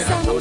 Some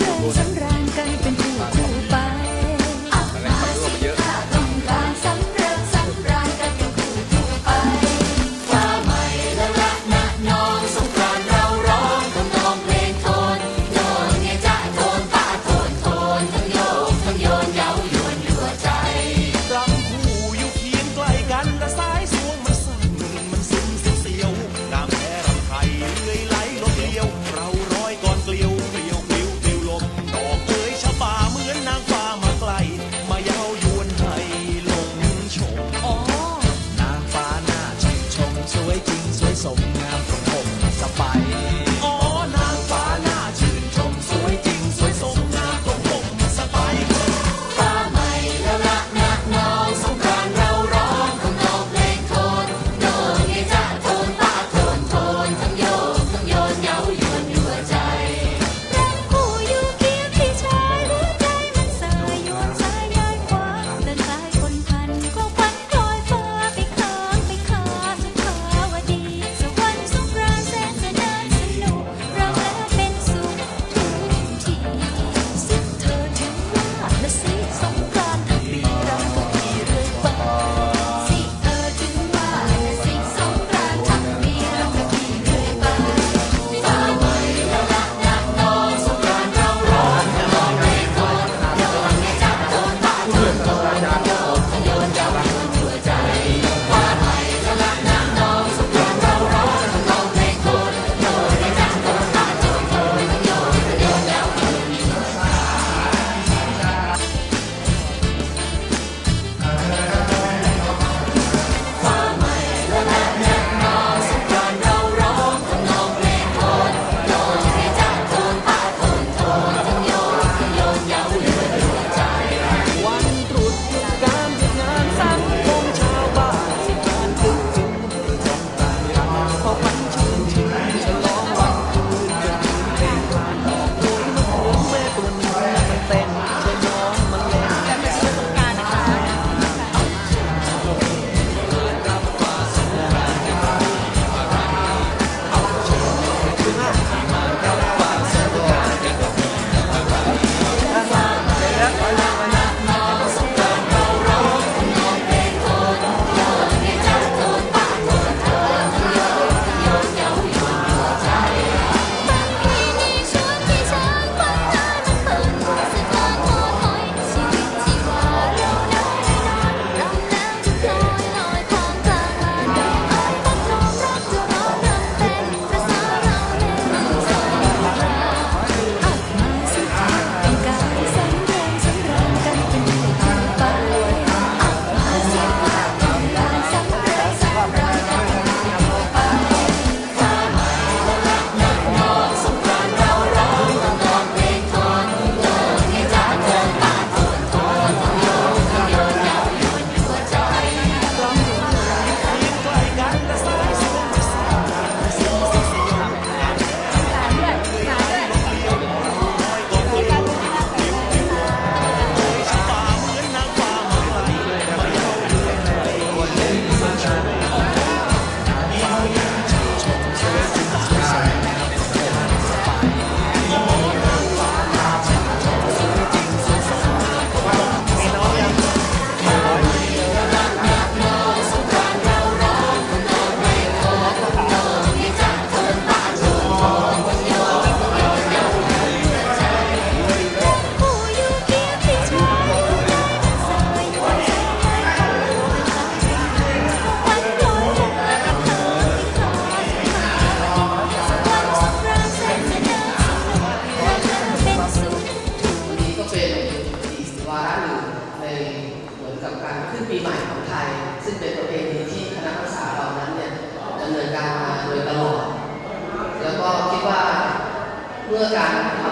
มื่อการท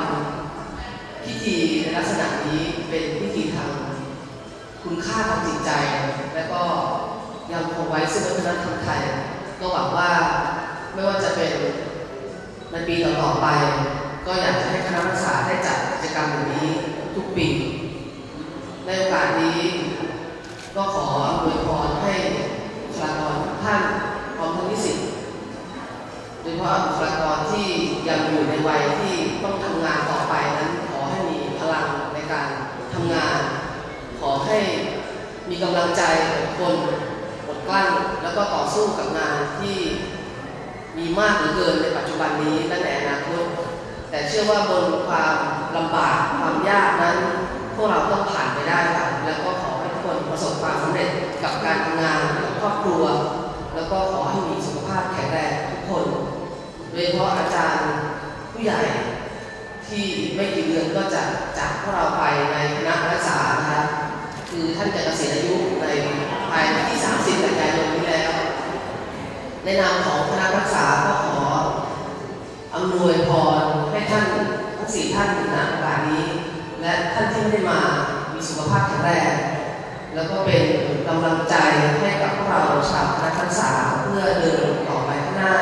ำพิธีในลักษณะนี้เป็นพิธีทางคุณค่าทางจิตใจ และก็ยังคงไว้ซึ่งวัฒนธรรมไทยก็หวังว่าไม่ว่าจะเป็นในปีต่อๆไป ก็อยากจะให้คณะรักษาได้จัดกิจกรรมแบบนี้ทุกปี ในโอกาสนี้ ก็ขออวยพรให้บุคลากรทุกท่านพร้อมทั้งนิสิตโดยเฉพาะบุคลากร กำลังใจของคนอดกลั้นแล้วก็ต่อสู้กับงานที่มีมากเหลือเกินในปัจจุบันนี้และในอนาคตแต่เชื่อว่าบนความลำบากความยากนั้น พวกเราต้องผ่านไปได้ค่ะแล้วก็ขอให้ทุกคนประสบความสำเร็จกับการทำงานกับครอบครัว แล้วก็ขอให้มีสุขภาพแข็งแรงทุกคน โดยเฉพาะอาจารย์ผู้ใหญ่ที่ไม่กี่เดือนก็จะจากพวกเราไปในคณะรักษานะคะ คือท่านจะเกษียณอายุในภายในที่ 30 กันยายนนี้แล้ว ในนามของคณะรักษาก็ขออำนวยพรให้ท่านทั้งสี่ท่านในนามการนี้ และท่านที่ไม่ได้มามีสุขภาพแข็งแรงแล้วก็เป็นกำลังใจให้กับพวกเราชาวคณะรักษาเพื่อเดินต่อไปข้างหน้า